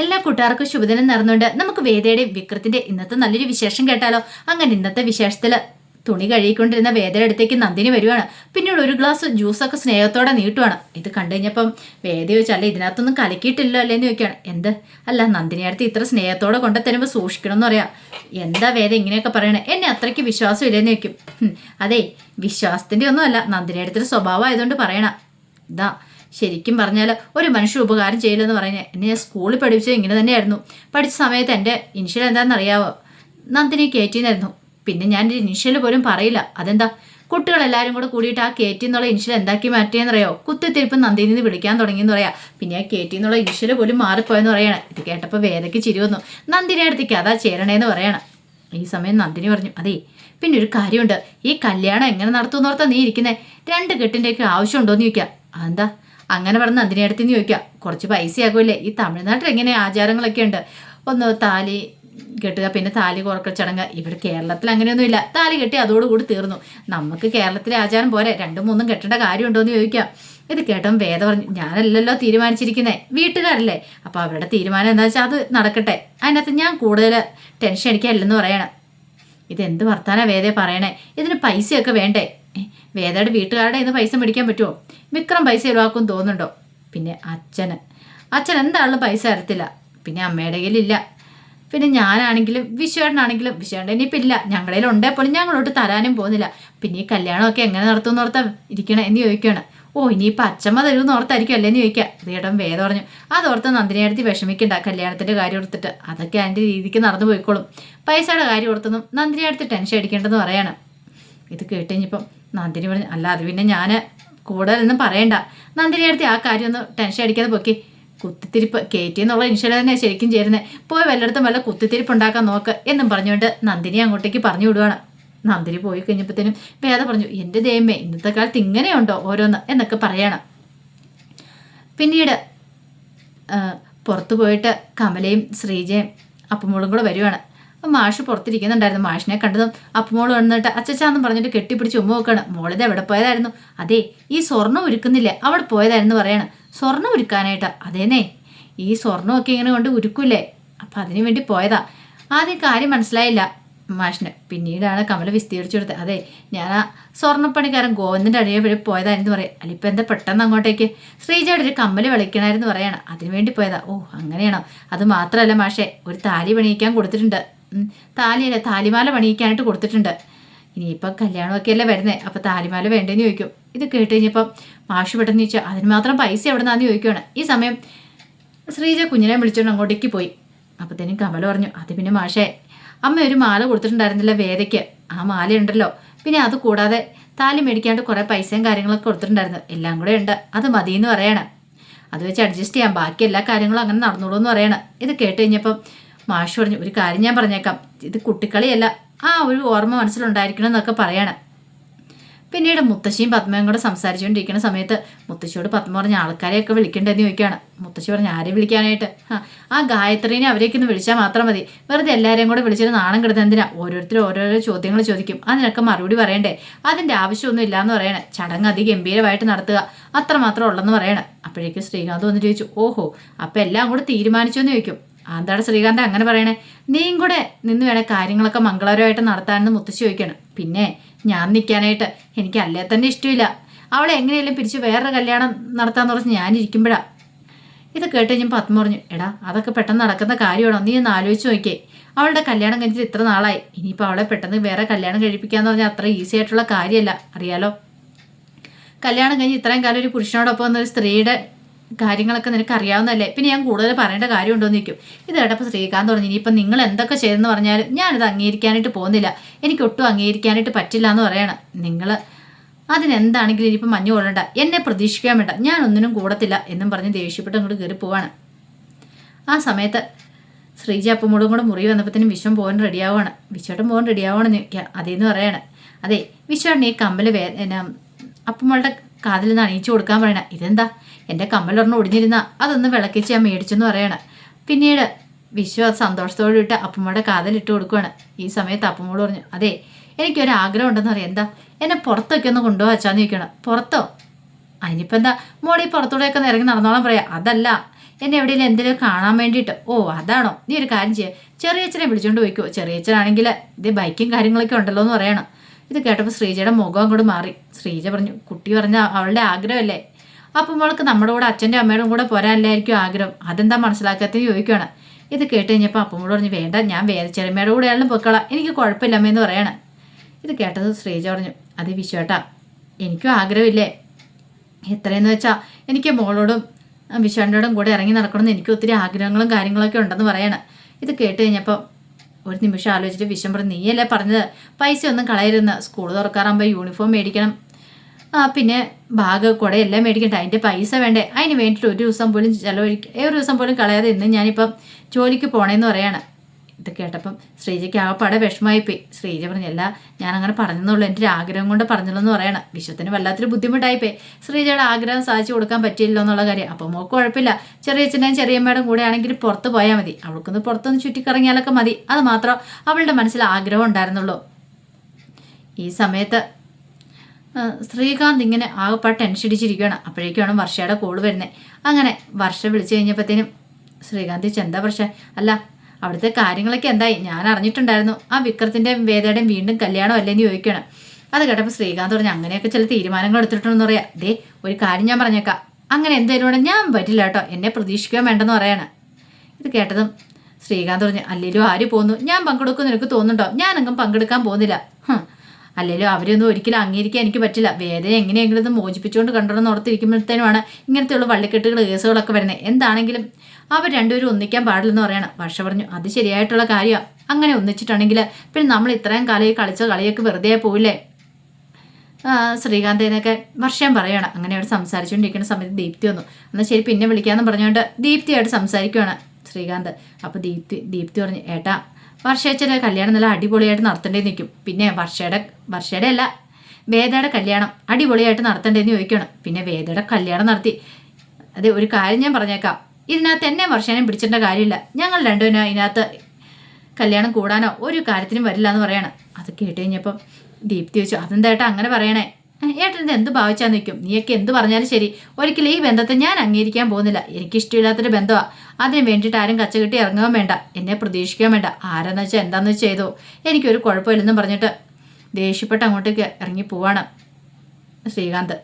എല്ലാ കൂട്ടുകാർക്കും ശുഭദിനം നടന്നുകൊണ്ട് നമുക്ക് വേദയുടെയും വിക്രത്തിന്റെ ഇന്നത്തെ നല്ലൊരു വിശേഷം കേട്ടാലോ? അങ്ങനെ ഇന്നത്തെ വിശേഷത്തിൽ തുണി കഴുകിക്കൊണ്ടിരുന്ന വേദയുടെ അടുത്തേക്ക് നന്ദിനി വരുവാണ്. പിന്നീട് ഒരു ഗ്ലാസ് ജ്യൂസൊക്കെ സ്നേഹത്തോടെ നീട്ടുവാണ്. ഇത് കണ്ടു കഴിഞ്ഞപ്പം വേദ ചോദിച്ചാൽ ഇതിനകത്തൊന്നും കലക്കിയിട്ടില്ല അല്ലേന്ന് ചോദിക്കുകയാണ്. എന്ത്? അല്ല നന്ദിനി അടുത്ത് ഇത്ര സ്നേഹത്തോടെ കൊണ്ടു തരുമ്പോൾ സൂക്ഷിക്കണം എന്ന് പറയാം. എന്താ വേദ ഇങ്ങനെയൊക്കെ പറയണേ? എന്നെ അത്രയ്ക്ക് വിശ്വാസം ഇല്ലെന്ന് ചോദിക്കും. അതെ വിശ്വാസത്തിന്റെ ഒന്നും അല്ല. നന്ദിനി അടുത്തൊരു സ്വഭാവം ആയതുകൊണ്ട് പറയണ. ഇതാ ശരിക്കും പറഞ്ഞാൽ ഒരു മനുഷ്യ ഉപകാരം ചെയ്യില്ലെന്ന് പറഞ്ഞാൽ എന്നെ ഞാൻ സ്കൂളിൽ പഠിപ്പിച്ചത് ഇങ്ങനെ തന്നെയായിരുന്നു. പഠിച്ച സമയത്ത് എന്റെ ഇനിഷ്യൽ എന്താണെന്ന് അറിയാവോ നന്ദിനി കയറ്റിന്നായിരുന്നു പിന്നെ ഞാൻ ഇനിഷ്യൽ പോലും പറയില്ല. അതെന്താ? കുട്ടികളെല്ലാവരും കൂടെ കൂടിയിട്ട് ആ കയറ്റി എന്നുള്ള ഇനിഷ്യൽ എന്താക്കി മാറ്റിയെന്നറിയോ? കുത്തിത്തിരിപ്പ് നന്ദിനി നിന്ന് വിളിക്കാൻ തുടങ്ങിയെന്ന് പറയാം. പിന്നെ ആ കയറ്റി എന്നുള്ള ഇനിഷ്യൽ പോലും മാറിപ്പോയെന്ന് പറയണം. ഇത് കേട്ടപ്പോൾ വേദയ്ക്ക് ചിരി വന്നു. നന്ദിനി അടുത്തേക്ക് അതാ ചേരണേന്ന് പറയണം. ഈ സമയം നന്ദിനി പറഞ്ഞു അതെ പിന്നെ ഒരു കാര്യമുണ്ട്. ഈ കല്യാണം എങ്ങനെ നടത്തുന്നോർത്താ നീ ഇരിക്കുന്നേ? രണ്ട് കെട്ടിന്റെയൊക്കെ ആവശ്യമുണ്ടോയെന്ന് ചോദിക്കാം. അതെന്താ? അങ്ങനെ പറഞ്ഞ് നന്ദിനി അടുത്ത് ചോദിക്കാം കുറച്ച് പൈസയാകുമല്ലേ ഈ തമിഴ്നാട്ടിൽ എങ്ങനെ ആചാരങ്ങളൊക്കെ ഉണ്ട്? ഒന്ന് താലി കെട്ടുക പിന്നെ താലി കോർക്കൽ ചടങ്ങ്. ഇവിടെ കേരളത്തിൽ അങ്ങനെയൊന്നുമില്ല. താലി കെട്ടി അതോടുകൂടി തീർന്നു. നമുക്ക് കേരളത്തിലെ ആചാരം പോരെ. രണ്ടും മൂന്നും കെട്ടേണ്ട കാര്യമുണ്ടോ എന്ന് ചോദിക്കാം ഇത് കേട്ടോ വേദ പറഞ്ഞു ഞാനല്ലല്ലോ തീരുമാനിച്ചിരിക്കുന്നത് വീട്ടുകാരല്ലേ. അപ്പോൾ അവരുടെ തീരുമാനം എന്താ വെച്ചാൽ അത് നടക്കട്ടെ. അതിനകത്ത് ഞാൻ കൂടുതൽ ടെൻഷൻ അടിക്കാനില്ലെന്ന് പറയണം. ഇതെന്ത് വർത്താനാ വേദേ പറയണേ? ഇതിന് പൈസയൊക്കെ വേണ്ടേ? വേദയുടെ വീട്ടുകാരുടെ ഇന്ന് പൈസ മേടിക്കാൻ പറ്റുമോ വിക്രം പൈസ ചിലവാക്കും തോന്നുന്നുണ്ടോ? പിന്നെ അച്ഛന്. അച്ഛൻ എന്താണെങ്കിലും പൈസ തരത്തില്ല. പിന്നെ അമ്മയുടെ കയ്യിലില്ല. പിന്നെ ഞാനാണെങ്കിലും വിശ്വേട്ടനാണെങ്കിലും വിശ്വേട്ടൻ ഇനിയിപ്പോൾ ഇല്ല ഞങ്ങളുടെ ഉണ്ടേ പോലും ഞങ്ങളോട്ട് തരാനും പോകുന്നില്ല. പിന്നെ ഈ കല്യാണമൊക്കെ എങ്ങനെ നടത്തുമെന്ന് ഓർത്താ ഇരിക്കണേ എന്ന് ചോദിക്കുകയാണ്. ഓ ഇനിയിപ്പോൾ അച്ഛമ്മ തരുമെന്ന് ഓർത്തായിരിക്കും അല്ലേന്ന് ചോദിക്കുക. ഇതേടം വേദ പറഞ്ഞു അതോർത്ത് നന്ദിനെ അടുത്ത് വിഷമിക്കണ്ട കല്യാണത്തിന്റെ കാര്യം ഓർത്തിട്ട്. അതൊക്കെ അതിന്റെ രീതിക്ക് നടന്നു പോയിക്കോളും. പൈസയുടെ കാര്യം ഓർത്തൊന്നും നന്ദിനെ അടുത്ത് ടെൻഷൻ അടിക്കേണ്ടെന്ന് പറയാണ്. ഇത് കേട്ട് കഴിഞ്ഞപ്പം നന്ദിനി പറഞ്ഞു അല്ല അത് പിന്നെ ഞാൻ കൂടുതലൊന്നും പറയണ്ട. നന്ദിനി അടുത്ത് ആ കാര്യം ഒന്ന് ടെൻഷൻ അടിക്കാതെ പൊക്കി. കുത്തിത്തിരിപ്പ് കയറ്റി എന്നുള്ള ഇൻഷുറൻസ് തന്നെ ശരിക്കും ചേരുന്നത് പോയി വല്ലയിടത്തും വല്ല കുത്തിത്തിരിപ്പ് ഉണ്ടാക്കാൻ നോക്ക് എന്നും പറഞ്ഞുകൊണ്ട് നന്ദിനി അങ്ങോട്ടേക്ക് പറഞ്ഞു വിടുവാണ്. നന്ദിനി പോയി കഴിഞ്ഞപ്പോഴത്തേനും വേദ പറഞ്ഞു എന്റെ ദൈവമേ ഇന്നത്തെ കാലത്ത് ഇങ്ങനെയുണ്ടോ ഓരോന്ന്? എന്നൊക്കെ പറയണം. പിന്നീട് പുറത്തു പോയിട്ട് കമലയും ശ്രീജയും അപ്പുമോളും കൂടെ വരുവാണ്. അപ്പം മാഷ് പുറത്തിരിക്കുന്നുണ്ടായിരുന്നു. മാഷിനെ കണ്ടതും അപ്പുമോൾ വന്നിട്ട് അച്ചച്ചാന്നും പറഞ്ഞിട്ട് കെട്ടിപ്പിടിച്ച് ഉമ്മ നോക്കാണ് മോളിത് എവിടെ പോയതായിരുന്നു? അതെ ഈ സ്വർണം ഉരുക്കുന്നില്ല അവിടെ പോയതായിരുന്നു പറയാണ്. സ്വർണം ഉരുക്കാനായിട്ട് അതേനേ ഈ സ്വർണമൊക്കെ ഇങ്ങനെ കൊണ്ട് ഉരുക്കൂലേ അപ്പം അതിനു വേണ്ടി പോയതാ. ആദ്യം കാര്യം മനസ്സിലായില്ല മാഷിന്. പിന്നീടാണ് കമല വിസ്തീരിച്ചു കൊടുത്തത് അതെ ഞാൻ ആ സ്വർണപ്പണിക്കാരൻ ഗോവിന്ദന്റെ അടിയെ വഴി പോയതായിരുന്നു പറയാം. അല്ലിപ്പോൾ എന്താ പെട്ടെന്ന് അങ്ങോട്ടേക്ക്? ശ്രീജയുടെ ഒരു കമ്മൽ വിളിക്കണമായിരുന്നു പറയാണ്. അതിനു വേണ്ടി പോയതാ. ഓ അങ്ങനെയാണോ? അത് മാത്രമല്ല മാഷെ ഒരു താലി പണിയിക്കാൻ കൊടുത്തിട്ടുണ്ട്. താലിയല്ല താലിമാല പണിയിക്കാനായിട്ട് കൊടുത്തിട്ടുണ്ട്. ഇനിയിപ്പം കല്യാണമൊക്കെ അല്ലേ വരുന്നത് അപ്പോൾ താലിമാല വേണ്ടേന്ന് ചോദിക്കും. ഇത് കേട്ട് കഴിഞ്ഞപ്പം മാഷ് പെട്ടെന്ന് ചോദിച്ചാൽ അതിന് മാത്രം പൈസ എവിടെ നിന്നാന്ന് ചോദിക്കുകയാണ് ഈ സമയം ശ്രീജ കുഞ്ഞിനെ വിളിച്ചോണ്ട് അങ്ങോട്ടേക്ക് പോയി. അപ്പത്തേനും കമല പറഞ്ഞു അത് പിന്നെ മാഷേ അമ്മ ഒരു മാല കൊടുത്തിട്ടുണ്ടായിരുന്നില്ല വേദയ്ക്ക്. ആ മാല ഉണ്ടല്ലോ പിന്നെ അത് കൂടാതെ താലി മേടിക്കാണ്ട് കുറേ പൈസയും കാര്യങ്ങളൊക്കെ കൊടുത്തിട്ടുണ്ടായിരുന്നു. എല്ലാം കൂടെ ഉണ്ട്. അത് മതിയെന്ന് പറയണം. അത് വെച്ച് അഡ്ജസ്റ്റ് ചെയ്യാം. ബാക്കി എല്ലാ കാര്യങ്ങളും അങ്ങനെ നടന്നോളൂ എന്ന് പറയണം. ഇത് കേട്ട് കഴിഞ്ഞപ്പം മാഷ് പറഞ്ഞു ഒരു കാര്യം ഞാൻ പറഞ്ഞേക്കാം. ഇത് കുട്ടിക്കളിയല്ല. ആ ഒരു ഓർമ്മ മനസ്സിലുണ്ടായിരിക്കണം എന്നൊക്കെ പറയണം. പിന്നീട് മുത്തശ്ശിയും പത്മയും കൂടെ സംസാരിച്ചുകൊണ്ടിരിക്കുന്ന സമയത്ത് മുത്തശ്ശിയോട് പത്മ പറഞ്ഞ ആൾക്കാരെയൊക്കെ വിളിക്കേണ്ടതെന്ന് ചോദിക്കുകയാണ്. മുത്തശ്ശി പറഞ്ഞു ആരെ വിളിക്കാനായിട്ട്? ആ, ഗായത്രീനെ അവരേക്ക് ഒന്ന് വിളിച്ചാൽ മാത്രം മതി. വെറുതെ എല്ലാവരെയും കൂടെ വിളിച്ചിട്ട് നാണം കിടന്ന് എന്തിനാ? ഓരോരുത്തരും ഓരോരോ ചോദ്യങ്ങൾ ചോദിക്കും. അതിനൊക്കെ മറുപടി പറയണ്ടേ? അതിന്റെ ആവശ്യമൊന്നും ഇല്ലയെന്ന് പറയണേ. ചടങ്ങ് അതിഗംഭീരമായിട്ട് നടത്തുക. അത്ര മാത്രം ഉള്ളെന്ന് പറയണേ. അപ്പോഴേക്കും ശ്രീകാന്ത് വന്ന് ചോദിച്ചു ഓഹോ അപ്പം എല്ലാം കൂടെ തീരുമാനിച്ചു എന്ന് ചോദിക്കും. എന്താണ് ശ്രീകാന്ത് അങ്ങനെ പറയണേ? നീയും കൂടെ നിന്ന് വേണേ കാര്യങ്ങളൊക്കെ മംഗളകരമായിട്ട് നടത്താനെന്ന് മുത്തശ്ശി ചോദിക്കണം. പിന്നെ ഞാൻ നിൽക്കാനായിട്ട് എനിക്ക് അല്ലേ തന്നെ ഇഷ്ടമില്ല. അവളെ എങ്ങനെയെങ്കിലും പിരിച്ച് വേറൊരു കല്യാണം നടത്താന്ന് പറഞ്ഞ് ഞാനിരിക്കുമ്പോഴാ ഇത് കേട്ട് ഞാൻ പത്മ പറഞ്ഞു എടാ അതൊക്കെ പെട്ടെന്ന് നടക്കുന്ന കാര്യമാണോ? നീ ഒന്ന് ആലോചിച്ച് നോക്കിയേ. അവളുടെ കല്യാണം കഴിഞ്ഞിട്ട് ഇത്ര നാളായി. ഇനിയിപ്പോൾ അവളെ പെട്ടെന്ന് വേറെ കല്യാണം കഴിപ്പിക്കാന്ന് പറഞ്ഞാൽ അത്ര ഈസി ആയിട്ടുള്ള കാര്യമല്ല. അറിയാലോ? കല്യാണം കഴിഞ്ഞ് ഇത്രയും കാലം ഒരു പുരുഷനോടൊപ്പം ഒരു സ്ത്രീയുടെ കാര്യങ്ങളൊക്കെ നിനക്ക് അറിയാവുന്നതല്ലേ? പിന്നെ ഞാൻ കൂടുതൽ പറയേണ്ട കാര്യമുണ്ടോ എന്ന് നിൽക്കും ഇത് കേട്ടപ്പോൾ ശ്രീകാന്ത് പറഞ്ഞു ഇനിയിപ്പം നിങ്ങൾ എന്തൊക്കെ ചെയ്തെന്ന് പറഞ്ഞാലും ഞാനിത് അംഗീകരിക്കാനായിട്ട് പോകുന്നില്ല. എനിക്ക് ഒട്ടും അംഗീകരിക്കാനായിട്ട് പറ്റില്ല എന്ന് പറയണം. നിങ്ങൾ അതിനെന്താണെങ്കിലും ഇനിയിപ്പം മഞ്ഞു കൊള്ളണ്ട. എന്നെ പ്രതീക്ഷിക്കാൻ വേണ്ട. ഞാൻ ഒന്നിനും കൂടത്തില്ല എന്നും പറഞ്ഞ് ദേഷ്യപ്പെട്ട് അങ്ങോട്ട് കയറി പോവാണ്. ആ സമയത്ത് ശ്രീജ അപ്പമ്മോടും കൂടെ മുറി വന്നപ്പോഴത്തേനും വിശ്വം പോകാൻ റെഡിയാവുകയാണ് വിശ്വട്ടൻ പോകാൻ റെഡിയാവുകയാണെന്ന് ചോദിക്കുക അതേന്ന് പറയാണ്. അതെ വിശ്വട്ടൻ ഈ കമ്പൽ വേ അപ്പമ്മളുടെ കാതിൽ നിന്ന് അണിയിച്ചു കൊടുക്കാൻ പറയണ. ഇതെന്താ? എന്റെ കമ്മലൊരെണ്ണം ഒടിഞ്ഞിരുന്ന അതൊന്ന് വിളക്കിച്ച് ഞാൻ മേടിച്ചെന്ന് പറയണ. പിന്നീട് വിശ്വ സന്തോഷത്തോടെ ഇട്ട് അപ്പമ്മയുടെ കാതലിട്ട് കൊടുക്കുകയാണ് ഈ സമയത്ത് അപ്പമ്മോട് പറഞ്ഞു അതെ എനിക്കൊരു ആഗ്രഹം ഉണ്ടെന്ന് പറയാം എന്താ? എന്നെ പുറത്തൊക്കെ ഒന്ന് കൊണ്ടുപോകാൻ വെച്ചാന്ന് ചോദിക്കണം പുറത്തോ? അതിനിപ്പോൾ എന്താ? മോളി പുറത്തൂടെയൊക്കെ ഇറങ്ങി നടന്നോളാൻ പറയാം. അതല്ല എന്നെ എവിടെയെങ്കിലും എന്തെങ്കിലും കാണാൻ വേണ്ടിയിട്ട്. ഓ അതാണോ? നീ ഒരു കാര്യം ചെയ്യുക ചെറിയച്ഛനെ വിളിച്ചുകൊണ്ട് പോയിക്കോ. ചെറിയച്ഛനാണെങ്കിൽ ഇത് ബൈക്കും കാര്യങ്ങളൊക്കെ ഉണ്ടല്ലോ എന്ന് പറയണം. ഇത് കേട്ടപ്പോൾ ശ്രീജയുടെ മുഖം അങ്ങോട്ട് മാറി. ശ്രീജ പറഞ്ഞു കുട്ടി പറഞ്ഞ അവളുടെ ആഗ്രഹമല്ലേ? അപ്പം മോൾക്ക് നമ്മുടെ കൂടെ അച്ഛന്റെ അമ്മയുടെ കൂടെ പോരാനല്ലായിരിക്കും ആഗ്രഹം. അതെന്താ മനസ്സിലാക്കാത്തത് ചോദിക്കുകയാണ് ഇത് കേട്ട് കഴിഞ്ഞപ്പോൾ അപ്പമ്മോട് പറഞ്ഞു വേണ്ട ഞാൻ വേറെ ചെറുമയുടെ കൂടെയാണെങ്കിലും പൊക്കളാം എനിക്ക് കുഴപ്പമില്ല അമ്മയെന്ന് പറയണം. ഇത് കേട്ടത് ശ്രീജ പറഞ്ഞു അത് വിശ്വേട്ടാ എനിക്കും ആഗ്രഹമില്ലേ? എത്രയെന്ന് വെച്ചാൽ എനിക്ക് മോളോടും വിശ്വാണ്ടോടും കൂടെ ഇറങ്ങി നടക്കണമെന്ന് എനിക്ക് ഒത്തിരി ആഗ്രഹങ്ങളും കാര്യങ്ങളൊക്കെ ഉണ്ടെന്ന് പറയണം. ഇത് കേട്ട് കഴിഞ്ഞപ്പോൾ ഒരു നിമിഷം ആലോചിച്ചിട്ട് വിശ്വം പറഞ്ഞു നീയല്ലേ പറഞ്ഞത്? പൈസ ഒന്നും കളയരുന്ന് സ്കൂൾ തുറക്കാറാകുമ്പോൾ യൂണിഫോം മേടിക്കണം. പിന്നെ ബാഗ് കുട എല്ലാം മേടിക്കട്ടെ അതിന്റെ പൈസ വേണ്ടേ? അതിന് വേണ്ടിയിട്ട് ഒരു ദിവസം പോലും ചിലവഴിക്കുക ഒരു ദിവസം പോലും കളയാതെ ഇന്ന് ഞാനിപ്പം ജോലിക്ക് പോണേന്ന് പറയാണ്. ഇത് കേട്ടപ്പം ശ്രീജയ്ക്ക് ആകപ്പാടെ വിഷമായിപ്പോയി ശ്രീജ പറഞ്ഞല്ല ഞാൻ അങ്ങനെ പറഞ്ഞെന്നുള്ളൂ എന്റെ ഒരു ആഗ്രഹം കൊണ്ട് പറഞ്ഞല്ലോ എന്ന് പറയണം. വിശ്വത്തിന് വല്ലാത്തൊരു ബുദ്ധിമുട്ടായിപ്പോയി. ശ്രീജയുടെ ആഗ്രഹം സാധിച്ചു കൊടുക്കാൻ പറ്റിയില്ലോ എന്നുള്ള കാര്യം. അപ്പോൾ മോക്ക് കുഴപ്പമില്ല. ചെറിയച്ഛന്റെയും ചെറിയമ്മയുടെ കൂടെ ആണെങ്കിൽ പുറത്ത് പോയാൽ മതി. അവൾക്കൊന്ന് പുറത്തൊന്ന് ചുറ്റിക്കറങ്ങിയാലൊക്കെ മതി. അത് മാത്രം അവളുടെ മനസ്സിൽ ആഗ്രഹം ഉണ്ടായിരുന്നുള്ളൂ. ഈ സമയത്ത് ശ്രീകാന്ത് ഇങ്ങനെ ആകെപ്പാട് ടെൻഷൻ അടിച്ചിരിക്കുകയാണ് അപ്പോഴേക്കാണ് വർഷയുടെ കോൾ വരുന്നത് അങ്ങനെ വർഷ വിളിച്ചു കഴിഞ്ഞപ്പോഴത്തേനും ശ്രീകാന്ത് ചെന്താ വർഷ? അല്ല അവിടുത്തെ കാര്യങ്ങളൊക്കെ എന്തായി? ഞാൻ അറിഞ്ഞിട്ടുണ്ടായിരുന്നു. ആ വിക്രത്തിന്റെയും വേദയുടെയും വീണ്ടും കല്യാണം അല്ലേന്ന് ചോദിക്കണം അത് കേട്ടപ്പോൾ ശ്രീകാന്ത് പറഞ്ഞു അങ്ങനെയൊക്കെ ചില തീരുമാനങ്ങൾ എടുത്തിട്ടുണ്ടെന്ന് പറയാം. ദേ ഒരു കാര്യം ഞാൻ പറഞ്ഞേക്കാം. അങ്ങനെ ഇവിടെ ഞാൻ പറ്റില്ല കേട്ടോ. എന്നെ പ്രതീക്ഷിക്കാൻ വേണ്ടെന്ന് പറയാണ്. ഇത് കേട്ടതും ശ്രീകാന്ത് പറഞ്ഞു അല്ലേലും ആര് പോകുന്നു ഞാൻ പങ്കെടുക്കുമെന്ന് എനിക്ക് തോന്നുന്നുണ്ടോ? ഞാനെങ്കും പങ്കെടുക്കാൻ പോകുന്നില്ല. ഹും. അല്ലേലും അവരൊന്നും ഒരിക്കലും അംഗീകരിക്കാൻ എനിക്ക് പറ്റില്ല. വേദന എങ്ങനെയെങ്കിലും ഇത് മോചിപ്പിച്ചുകൊണ്ട് കണ്ടോന്ന് ഓർത്തിരിക്കുമ്പോഴത്തേനുമാണ് ഇങ്ങനത്തെയുള്ള വള്ളിക്കെട്ടുകൾ കേസുകളൊക്കെ വരുന്നത്. എന്താണെങ്കിലും അവർ രണ്ടുപേരും ഒന്നിക്കാൻ പാടില്ലെന്ന് പറയണം. വർഷ പറഞ്ഞു അത് ശരിയായിട്ടുള്ള കാര്യമാണ് അങ്ങനെ ഒന്നിച്ചിട്ടുണ്ടെങ്കിൽ പിന്നെ നമ്മൾ ഇത്രയും കാലം ഈ കളിച്ച കളിയൊക്കെ വെറുതെ പോയില്ലേ? ശ്രീകാന്ത് എന്നൊക്കെ വർഷം പറയണം അങ്ങനെ അവിടെ സംസാരിച്ചുകൊണ്ടിരിക്കുന്ന സമയത്ത് ദീപ്തി വന്നു. എന്നാൽ ശരി പിന്നെ വിളിക്കാമെന്ന് പറഞ്ഞുകൊണ്ട് ദീപ്തിയായിട്ട് സംസാരിക്കുകയാണ് ശ്രീകാന്ത്. അപ്പോൾ ദീപ്തി ദീപ്തി പറഞ്ഞു ഏട്ടാ വർഷേച്ചന്റെ കല്യാണം നല്ല അടിപൊളിയായിട്ട് നടത്തേണ്ടി നിൽക്കും പിന്നെ വർഷയുടെ വർഷയുടെ അല്ല വേദയുടെ കല്യാണം അടിപൊളിയായിട്ട് നടത്തേണ്ടതെന്ന് ചോദിക്കണം. പിന്നെ വേദയുടെ കല്യാണം നടത്തി. അത് ഒരു കാര്യം ഞാൻ പറഞ്ഞേക്കാം. ഇതിനകത്ത് എന്നെ വർഷേനെ പിടിച്ചിട്ട കാര്യമില്ല. ഞങ്ങൾ രണ്ടുപേരും ഇതിനകത്ത് കല്യാണം കൂടാനോ ഒരു കാര്യത്തിനും വരില്ല എന്ന് പറയണം. അത് കേട്ട് കഴിഞ്ഞപ്പം ദീപ്തി ചോദിച്ചു അതെന്താ അങ്ങനെ പറയണേ? "ഏ, ഏട്ടൻ ഇത് എന്ത് ഭാവിച്ചാൽ നിൽക്കും നീയൊക്കെ എന്ത് പറഞ്ഞാലും ശരി. ഒരിക്കലും ഈ ബന്ധത്തെ ഞാൻ അംഗീകരിക്കാൻ പോകുന്നില്ല. എനിക്ക് ഇഷ്ടമില്ലാത്തൊരു ബന്ധമാണ് അതിന് വേണ്ടിയിട്ട് ആരും കച്ചകെട്ടി ഇറങ്ങുകയും വേണ്ട. എന്നെ പ്രതീക്ഷിക്കുകയും വേണ്ട. ആരെന്ന് വെച്ചാൽ എന്താണെന്ന് വെച്ച് ചെയ്തോ. എനിക്കൊരു കുഴപ്പമില്ലെന്നും പറഞ്ഞിട്ട് ദേഷ്യപ്പെട്ട് അങ്ങോട്ടേക്ക് ഇറങ്ങി പോവാണ് ശ്രീകാന്ത്.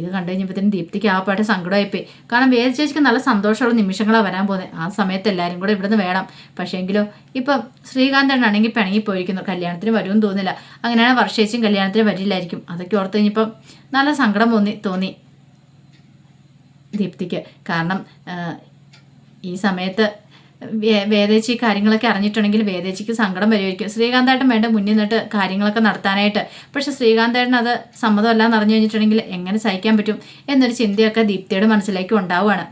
ഇത് കണ്ടു കഴിഞ്ഞപ്പോഴത്തേനും ദീപ്തിക്ക് ആ പാട്ട് സങ്കടമായിപ്പോയി. കാരണം വേദ ചേച്ചിക്ക് നല്ല സന്തോഷമുള്ള നിമിഷങ്ങളാണ് വരാൻ പോകുന്നത് ആ സമയത്ത് എല്ലാവരും കൂടെ ഇവിടുന്ന് വേണം. പക്ഷേങ്കിലോ ഇപ്പം ശ്രീകാന്തനാണെങ്കിൽ പിണങ്ങി പോയിരിക്കുന്നു. കല്യാണത്തിന് വരുമെന്ന് തോന്നില്ല അങ്ങനെയാണ് വർഷേച്ചും കല്യാണത്തിന് വരില്ലായിരിക്കും. അതൊക്കെ ഓർത്ത് കഴിഞ്ഞപ്പം നല്ല സങ്കടം തോന്നി തോന്നി ദീപ്തിക്ക്. കാരണം ഈ സമയത്ത് വേദേച്ചി കാര്യങ്ങളൊക്കെ അറിഞ്ഞിട്ടുണ്ടെങ്കിൽ വേദേച്ചിക്ക് സങ്കടം വരുമായിരിക്കും. ശ്രീകാന്തായിട്ടും വേണ്ട മുന്നിൽ നിന്നിട്ട് കാര്യങ്ങളൊക്കെ നടത്താനായിട്ട്. പക്ഷെ ശ്രീകാന്തായിട്ടിന് അത് സമ്മതമല്ല എന്ന് അറിഞ്ഞു കഴിഞ്ഞിട്ടുണ്ടെങ്കിൽ എങ്ങനെ സഹിക്കാൻ പറ്റും എന്നൊരു ചിന്തയൊക്കെ ദീപ്തിയുടെ മനസ്സിലേക്ക് ഉണ്ടാവുകയാണ്.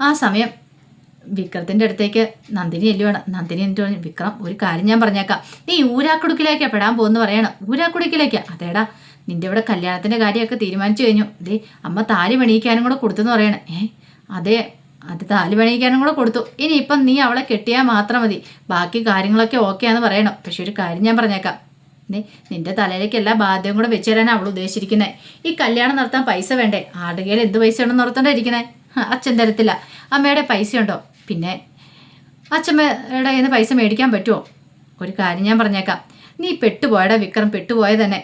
ആ സമയം വിക്രത്തിന്റെ അടുത്തേക്ക് നന്ദിനി എല്ലുവാണ് നന്ദിനി എന്നിട്ട് പറഞ്ഞു വിക്രം ഒരു കാര്യം ഞാൻ പറഞ്ഞേക്കാം. നീ ഊരാക്കുടുക്കിലേക്കാണ് പെടാൻ പോകുന്നു പറയണം. ഊരാക്കുടുക്കിലേക്കാണ് അതേടാ നിന്റെ ഇവിടെ കല്യാണത്തിന്റെ കാര്യമൊക്കെ തീരുമാനിച്ചു കഴിഞ്ഞു. ദേ അമ്മ താലി പണിയിക്കാനും കൂടെ കൊടുത്തെന്ന് പറയണം. ഏ അതെ അത് താലി പണിയിക്കാനും കൂടെ കൊടുത്തു. ഇനി ഇപ്പം നീ അവളെ കെട്ടിയാൽ മാത്രം മതി. ബാക്കി കാര്യങ്ങളൊക്കെ ഓക്കെയാന്ന് പറയണം. പക്ഷെ ഒരു കാര്യം ഞാൻ പറഞ്ഞേക്കാം. നീ നിന്റെ തലയിലേക്ക് എല്ലാ ബാധ്യവും കൂടെ വെച്ച് തരാനാണ് അവൾ ഉദ്ദേശിച്ചിരിക്കുന്നത് ഈ കല്യാണം നടത്താൻ പൈസ വേണ്ടേ? ആടുകയിൽ എന്ത് പൈസ ഉണ്ടെന്ന് ഓർത്തോണ്ടിരിക്കുന്നത് അച്ഛൻ തരത്തില്ല. അമ്മയുടെ പൈസ ഉണ്ടോ? പിന്നെ അച്ഛമ്മയുടെ കയ്യിൽ നിന്ന് പൈസ മേടിക്കാൻ പറ്റുമോ ഒരു കാര്യം ഞാൻ പറഞ്ഞേക്കാം. നീ പെട്ടുപോയടാ വിക്രം പെട്ടുപോയ തന്നെ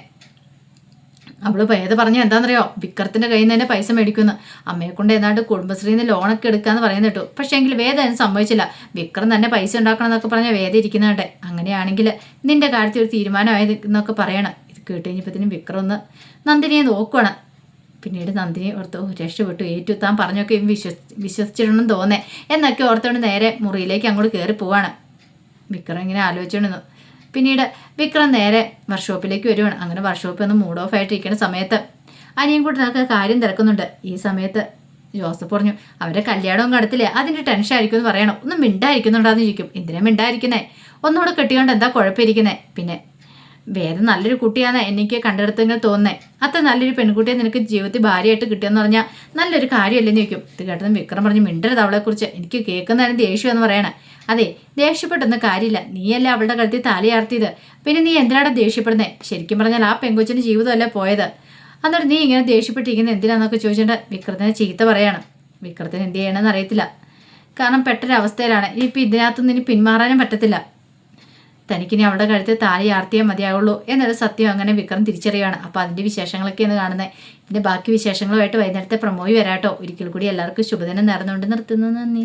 അവൾ ഏത് പറഞ്ഞ എന്താണെന്നറിയോ വിക്രത്തിന്റെ കയ്യിൽ നിന്ന് തന്നെ പൈസ മേടിക്കുന്നു അമ്മയെ കൊണ്ട് ഏതാണ്ട് കുടുംബശ്രീയിൽ നിന്ന് ലോണൊക്കെ എടുക്കാന്ന് പറയുന്നത് കേട്ടു. പക്ഷേ എങ്കിൽ വേദ അതിന് സമ്മതിച്ചില്ല. വിക്രം തന്നെ പൈസ ഉണ്ടാക്കണം എന്നൊക്കെ പറഞ്ഞ വേദ ഇരിക്കുന്നുണ്ട് അങ്ങനെയാണെങ്കിൽ നിന്റെ കാര്യത്തിൽ ഒരു തീരുമാനമായി എന്നൊക്കെ പറയണം. ഇത് കേട്ട് കഴിഞ്ഞപ്പോഴത്തേനും വിക്രം ഒന്ന് നന്ദിനിയെ നോക്കുവാണ്. പിന്നീട് നന്ദിനി ഓർത്ത് "ഓ, രക്ഷപ്പെട്ടു. ഏറ്റു താൻ പറഞ്ഞൊക്കെ ഇവൻ വിശ്വസ് വിശ്വസിച്ചിടണം തോന്നേ. എന്നൊക്കെ ഓർത്തുകൊണ്ട് നേരെ മുറിയിലേക്ക് അങ്ങോട്ട് കയറി പോവാണ്. വിക്രം ഇങ്ങനെ ആലോചിച്ചുകൊണ്ടിരുന്നു പിന്നീട് വിക്രം നേരെ വർക്ക്ഷോപ്പിലേക്ക് വരുവാണ്. അങ്ങനെ വർക്ക്ഷോപ്പിൽ ഒന്ന് മൂഡ് ഓഫ് ആയിട്ടിരിക്കുന്ന സമയത്ത് അനിയും കൂട്ടി നമുക്ക് കാര്യം തിരക്കുന്നുണ്ട്. ഈ സമയത്ത് ജോസഫ് പറഞ്ഞു അവരെ കല്യാണവും കടത്തില്ലേ? അതിന്റെ ടെൻഷൻ ആയിരിക്കും എന്ന് പറയണം. ഒന്നും മിണ്ടായിരിക്കുന്നുണ്ടാന്ന് ചോദിക്കും. എന്തിനാ മിണ്ടായിരിക്കുന്നേ ഒന്നുകൂടെ കെട്ടിയോണ്ട് എന്താ കുഴപ്പമിരിക്കുന്നേ? പിന്നെ വേദം നല്ലൊരു കുട്ടിയാണ്. എനിക്ക് കണ്ടെടുത്തെങ്കിൽ തോന്നേ. അത്ര നല്ലൊരു പെൺകുട്ടിയെ നിനക്ക് ജീവിതത്തിൽ ഭാര്യയായിട്ട് കിട്ടിയെന്ന് പറഞ്ഞാൽ നല്ലൊരു കാര്യമല്ലെന്ന് ചോദിക്കും. ഇത് കേട്ടതും വിക്രം പറഞ്ഞു മിണ്ടരുത് അവളെക്കുറിച്ച്. എനിക്ക് കേൾക്കുന്നതിന് ദേഷ്യം എന്ന് പറയണേ. അതെ ദേഷ്യപ്പെട്ടൊന്നും കാര്യമില്ല. നീയല്ലേ അവളുടെ കഴുത്തിൽ താലിയാർത്തിയത് പിന്നെ നീ എന്തിനാണ് ദേഷ്യപ്പെടുന്നത് ശരിക്കും പറഞ്ഞാൽ ആ പെങ്കൊച്ചിന്റെ ജീവിതമല്ല പോയത്? എന്നിട്ട് നീ ഇങ്ങനെ ദേഷ്യപ്പെട്ടിരിക്കുന്നത് എന്തിനാന്നൊക്കെ ചോദിച്ചിട്ട് വിക്രത്തിനെ ചീത്ത പറയാണ്. വിക്രത്തിന് എന്ത് ചെയ്യണമെന്ന് അറിയത്തില്ല. കാരണം പെട്ടൊരവസ്ഥയിലാണ്. ഇനിയിപ്പോൾ ഇതിനകത്തുനിന്ന് ഇനി പിന്മാറാനും പറ്റത്തില്ല. തനിക്കിനി അവളുടെ കഴുത്തിൽ താലി ആർത്തിയാൽ മതിയാവുള്ളൂ എന്നൊരു സത്യം അങ്ങനെ വിക്രം തിരിച്ചറിയുകയാണ്. അപ്പോൾ അതിന്റെ വിശേഷങ്ങളൊക്കെയാണ് കാണുന്നത് ഇതിന്റെ ബാക്കി വിശേഷങ്ങളുമായിട്ട് വൈകുന്നേരത്തെ പ്രമോയി വരാട്ടോ. ഒരിക്കൽ കൂടി എല്ലാവർക്കും ശുഭദിനം നേർന്നുകൊണ്ട് നിർത്തുന്നു. നന്ദി.